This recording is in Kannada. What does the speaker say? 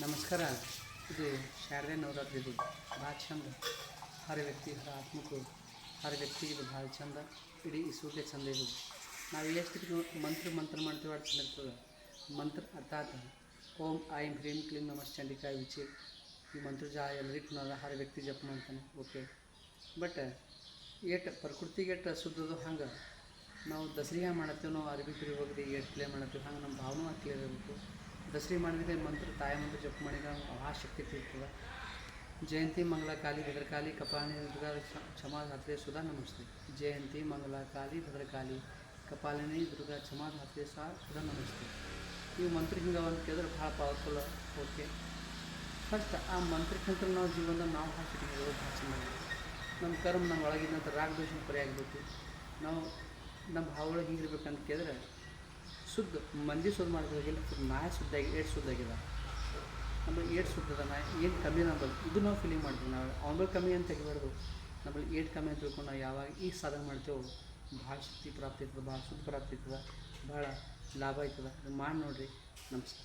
ನಮಸ್ಕಾರ. ಇದು ಶಾರದೆ ನವರಾತ್ರಿ ಇದು ಭಾಳ ಚಂದ. ಹರ ವ್ಯಕ್ತಿ ಹರ ಆತ್ಮಕ್ಕೂ ಹರ ವ್ಯಕ್ತಿಗೆ ಇದು ಭಾಳ ಚಂದ. ಇಡೀ ಇಸುಗೆ ಚಂದ ಇದು. ನಾವು ಎಷ್ಟು ಮಂತ್ರ ಮಂತ್ರ ಮಾಡ್ತೀವಿ ಅಷ್ಟು ಚಂದ ಇರ್ತದೆ. ಮಂತ್ರ ಅರ್ಥಾತ್ ಓಂ ಐಂ ಹ್ರೀಂ ಕ್ಲೀಂ ನಮಸ್ ಚಂಡಿಕಾಯಿ ವಿಚಿ ಈ ಮಂತ್ರ ಜಾ ಎಲ್ಲರಿಗೂ ನಾವು ಹರ ವ್ಯಕ್ತಿ ಜಪ ಮಾಡ್ತಾನೆ. ಓಕೆ. ಬಟ್ ಏಟ್ ಪ್ರಕೃತಿಗೆ ಎಷ್ಟು ಶುದ್ಧದು ಹಂಗೆ. ನಾವು ದಸರಿ ಮಾಡತ್ತೇವೆ ನಾವು ಅರ್ಬಿ ಪಿರಿ ಹೋಗ್ರಿ, ಏಟ್ ಪ್ಲೇ ಮಾಡತ್ತೇವೆ ಹಂಗೆ ನಮ್ಮ ಭಾವನೂ ಕ್ಲಿಯರ್ ಇರಬೇಕು ದಸರಿ ಮಾಡಿದ್ರೆ ಮಂತ್ರ ತಾಯ ಮಂತ್ರ ಜಪ ಮಾಡಿದ ಆ ಶಕ್ತಿ ತಿಳ್ತದೆ. ಜಯಂತಿ, ಮಂಗಳ ಕಾಲಿ ಭದ್ರಕಾಲಿ ಕಪಾಲಿನಿ ದುರ್ಗಾ ಕ್ಷ- ಕ್ಷಮಾ ಸುಧಾ ನಮಸ್ತೆ. ಜಯಂತಿ, ಮಂಗಳ ಕಾಲಿ ಭದ್ರಕಾಲಿ ಕಪಾಲಿನಿ ದುರ್ಗಾ ಕ್ಷಮಾ ಧಾತ್ರೆ ಸಹ ಸುಧಾ ನಮಸ್ತೆ. ಈ ಮಂತ್ರ ಹಿಂಗೆ ಒಂದು ಕೇಳಿದ್ರೆ ಭಾಳ ಪವರ್ಫುಲ್ ಓಕೆ ಫಸ್ಟ್ ಆ ಮಂತ್ರಕ್ಕಿಂತ ನಾವು ಜೀವನ ನಾವು ಹಾಕಿಟ್ಟಿರೋದು ಭಾಳ ನಮ್ಮ ಕರ್ಮ ನಮ್ಮ ಒಳಗಿದ್ದಂಥ ರಾಗ ದೋಷ ಪರಿಯಾಗಬೇಕು ನಾವು ನಮ್ಮ ಭಾವಗಳು ಹಿಂಗಿರ್ಬೇಕಂತ ಕೇಳಿದ್ರೆ ಶುದ್ಧ, ಮಂದಿ ಶುದ್ಧ ಮಾಡಿದಾಗಿಲ್ಲ ನಾಯಿ ಶುದ್ಧ ಆಗಿ ಏಟ್ ಶುದ್ಧ ಆಗಿದೆ. ನಮ್ಮಲ್ಲಿ ಏಟ್ ಶುದ್ಧ ಅದ ನಾ ಏನು ಕಮ್ಮಿ ನಂಬಲ್ಲಿ ಇದು ನಾವು ಫೀಲಿಂಗ್ ಮಾಡ್ತೀವಿ. ನಾವು ಅವನ ಕಮ್ಮಿ ಅಂತ ತೆಗಿಬಾರ್ದು. ನಮ್ಮಲ್ಲಿ ಏಟ್ ಕಮ್ಮಿ ಅಂತ ತಿಳ್ಕೊಂಡು ನಾವು ಯಾವಾಗ ಈ ಸಾಧನೆ ಮಾಡ್ತೇವೆ, ಭಾಳ ಶಕ್ತಿ ಪ್ರಾಪ್ತಿ ಆಗ್ತದೆ ಭಾಳ ಶುದ್ಧ ಪ್ರಾಪ್ತಿ ಆಗ್ತದೆ ಭಾಳ ಲಾಭ ಆಯ್ತದೆ ಮಾಡಿ ನೋಡಿರಿ. ನಮಸ್ಕಾರ.